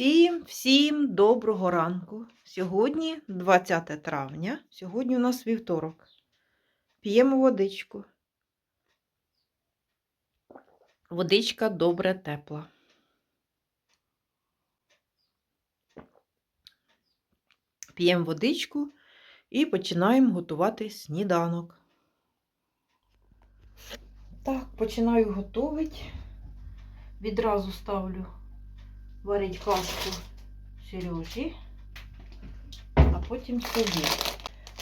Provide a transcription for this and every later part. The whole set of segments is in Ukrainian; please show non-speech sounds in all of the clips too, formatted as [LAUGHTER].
Всім, всім доброго ранку. Сьогодні 20 травня. Сьогодні у нас вівторок. П'ємо водичку. Водичка добре тепла. П'ємо водичку і починаємо готувати сніданок. Так, починаю готувати. Відразу ставлю варить кашку Сережі, а потім собі.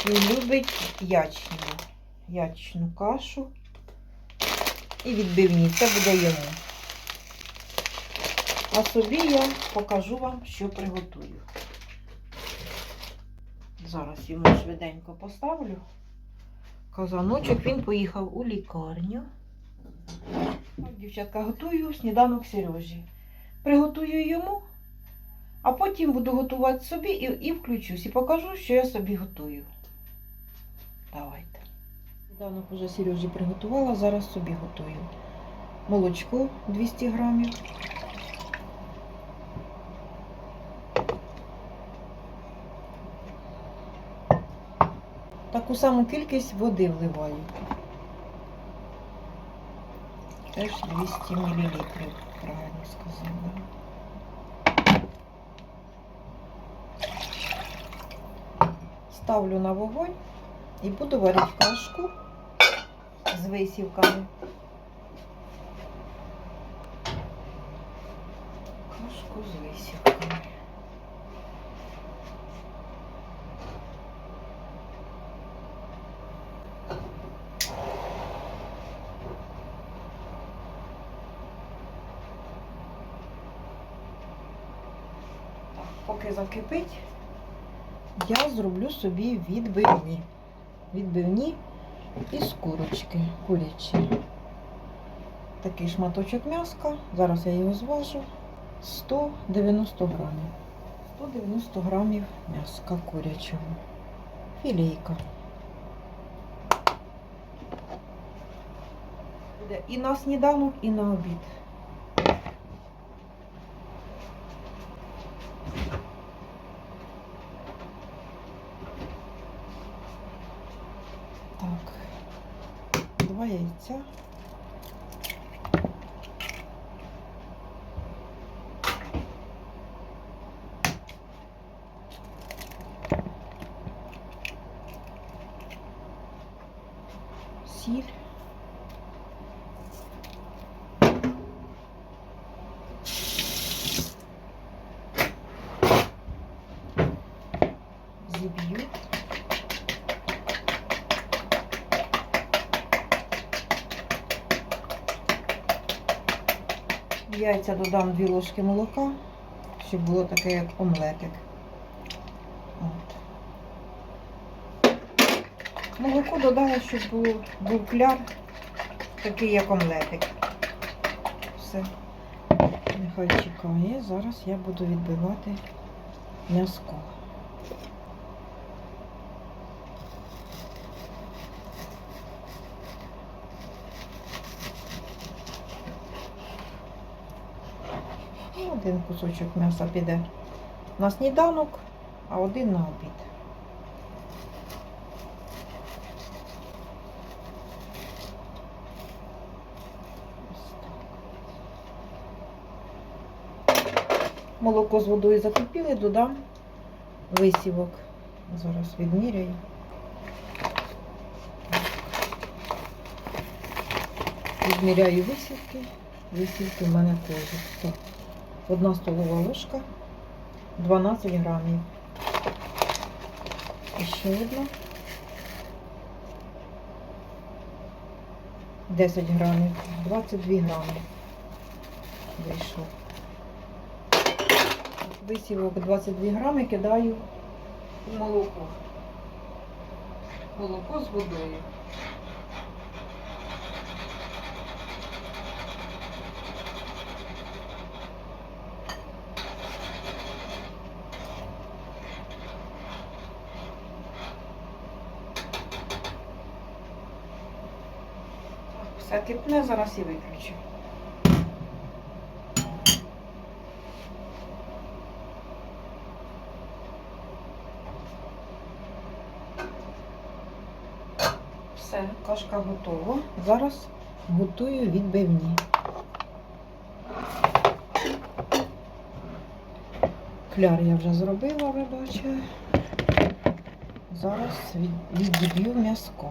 Він любить ячну, ячну кашу і відбивні. Це буде йому. А собі я покажу вам, що приготую. Зараз йому швиденько поставлю. Казаночок він поїхав у лікарню. Дівчатка, готую сніданок Сережі. Приготую йому, а потім буду готувати собі і, і включусь. І покажу, що я собі готую. Давайте. Сніданок вже Сережі приготувала, зараз собі готую. Молочко 200 грамів. Таку саму кількість води вливаю. Теж 200 мл, правильно сказала. Ставлю на вогонь і буду варити кашку з висівками. Кашку з висівками. Поки закипить, я зроблю собі відбивні. Відбивні із курочки курячі. Такий шматочок м'яска. Зараз я його зважу. 190 грамів. 190 грамів м'яска курячого. Філейка. Буде і на сніданок, і на обід. Так, два яйця. Яйця додам 2 ложки молока, щоб було таке, як омлетик. От. Молоко додала, щоб було, був кляр, такий, як омлетик. Все. Нехай чекає. Зараз я буду відбивати м'язко. Один кусочок м'яса піде на сніданок, а один на обід. Молоко з водою закипіли, додам висівок. Зараз відміряю. Відміряю висівки. Висівки в мене теж. Так. Одна столова ложка, 12 грамів. І ще одна. 10 грамів, 22 грами вийшло. Висівок 22 грами кидаю у молоко. Молоко з водою. все кипне, зараз і виключу. Все, кашка готова. Зараз готую відбивні. Кляр я вже зробила, ви бачите. Зараз відіб'ю м'яско.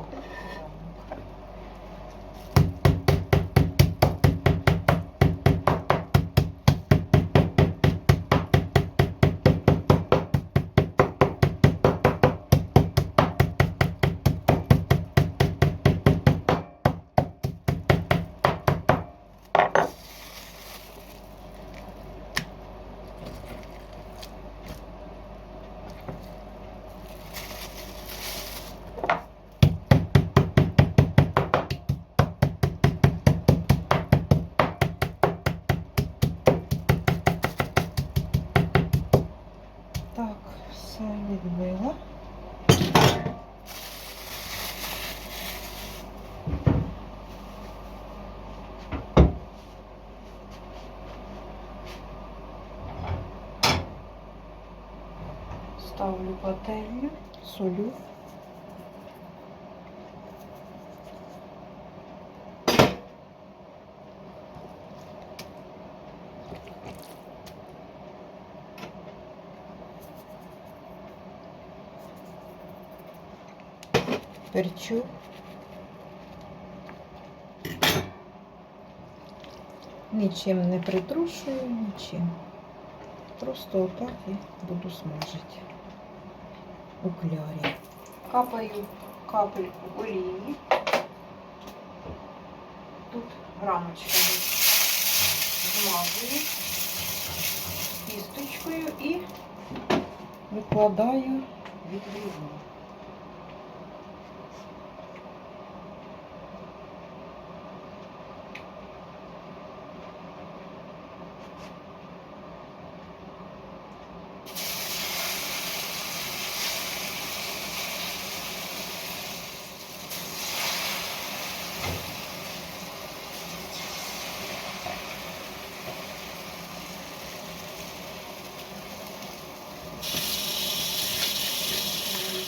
Ставлю пательню, солю. перчу. Нічим не притрушую, нічим. Просто отак і буду смажити у клярі. Капаю капельку олії. Тут грамочками змазую кісточкою і викладаю відбивну.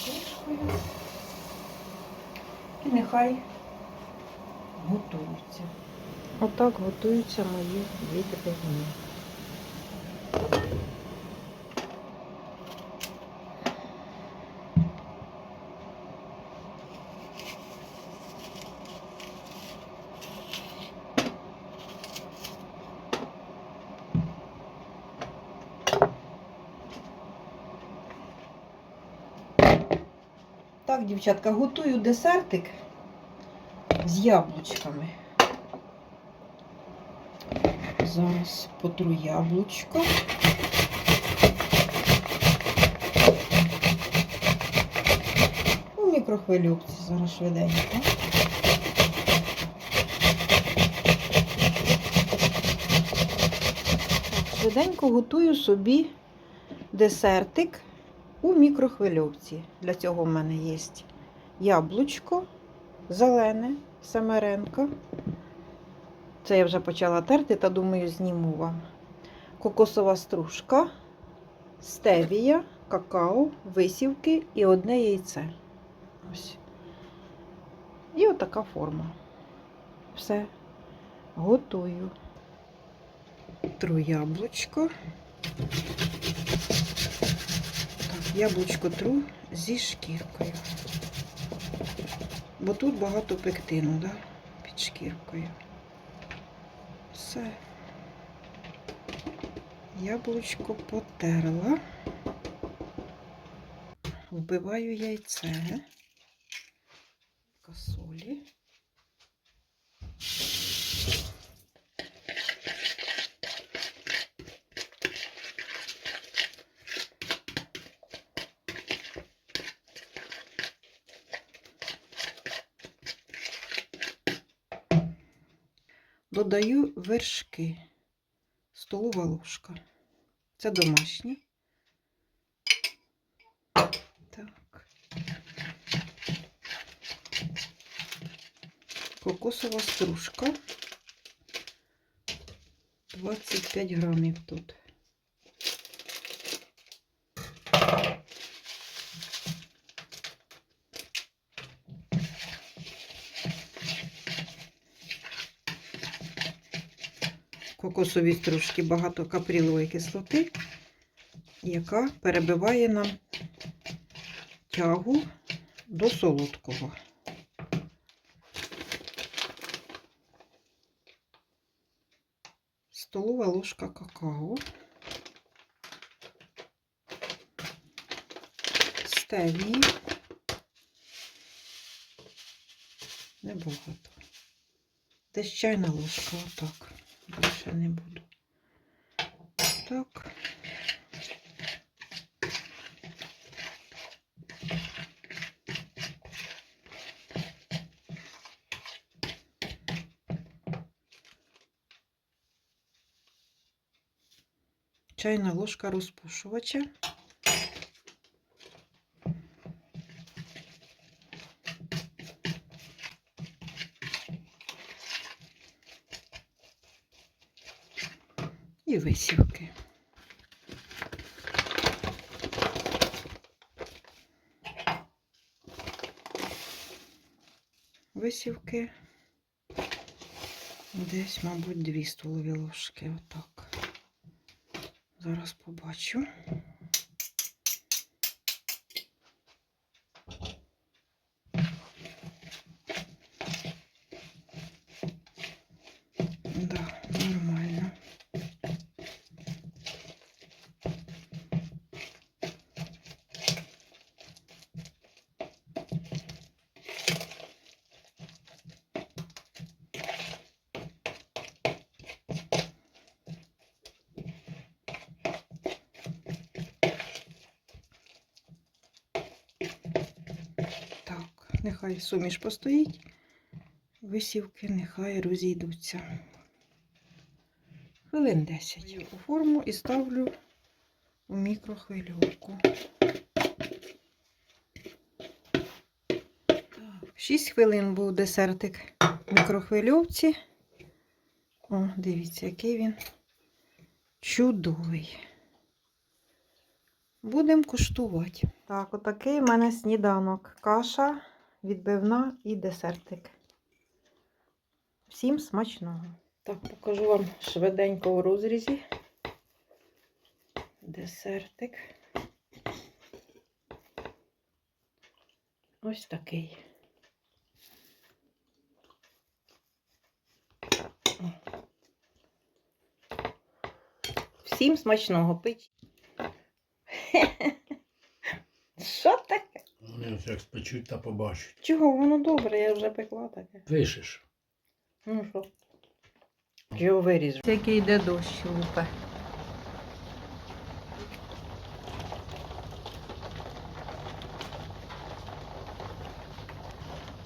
кришкою. І нехай готуються. Отак готуються мої відбивні. Так, дівчатка, готую десертик з яблучками. Зараз потру яблучко. У мікрохвильовці зараз швиденько. Швиденько готую собі десертик у мікрохвильовці. Для цього в мене є яблучко зелене, семеренко. Це я вже почала терти та думаю, зніму вам. Кокосова стружка, стевія, какао, висівки і одне яйце. Ось. І отака форма. Все. Готую. Тру яблучко. Так, яблучко тру зі шкіркою. Бо тут багато пектину, да? Під шкіркою. Все. Яблучко потерла. Вбиваю яйце. Касолі. Додаю вершки. Столова ложка. Це домашні. Так. Кокосова стружка. 25 грамів тут. Кокосовій стружки багато каприлової кислоти, яка перебиває нам тягу до солодкого. Столова ложка какао. Стевії. Небагато. Десь чайна ложка, отак. Більше не буду. Так. Чайна ложка розпушувача. І висівки. Висівки. Десь, мабуть, дві столові ложки. Отак. Зараз побачу. Да, нормально. Так, нехай суміш постоїть. Висівки нехай розійдуться. Хвилин 10 у форму і ставлю у мікрохвильовку. Так, 6 хвилин був десертик в мікрохвильовці. О, дивіться, який він чудовий. Будемо куштувати. Так, отакий у мене сніданок. Каша, відбивна і десертик. Всім смачного. Так, покажу вам швиденько у розрізі. Десертик. Ось такий. Всім смачного пить. [LAUGHS] Що таке? Вони ось як спечуть та побачать. Чого воно добре, я вже пекла таке. Пишеш. Ну що? Його виріжу. Який йде дощ лупе.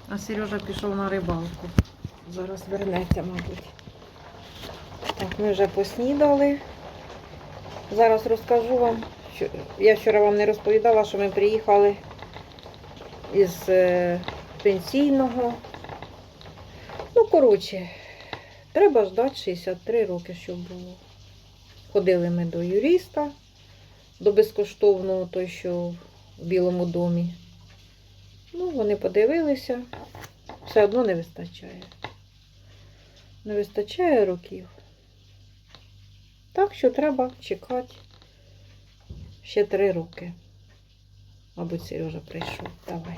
А Сережа пішов на рибалку. Зараз вернеться, мабуть. Так, ми вже поснідали. Зараз розкажу вам. Що... Я вчора вам не розповідала, що ми приїхали із е, пенсійного. Ну, коротше, треба ждати 63 роки, щоб було. Ходили ми до юриста, до безкоштовного, той, що в Білому домі. Ну, вони подивилися, все одно не вистачає. Не вистачає років. Так що треба чекати ще три роки. Мабуть, Сережа прийшов. Давай.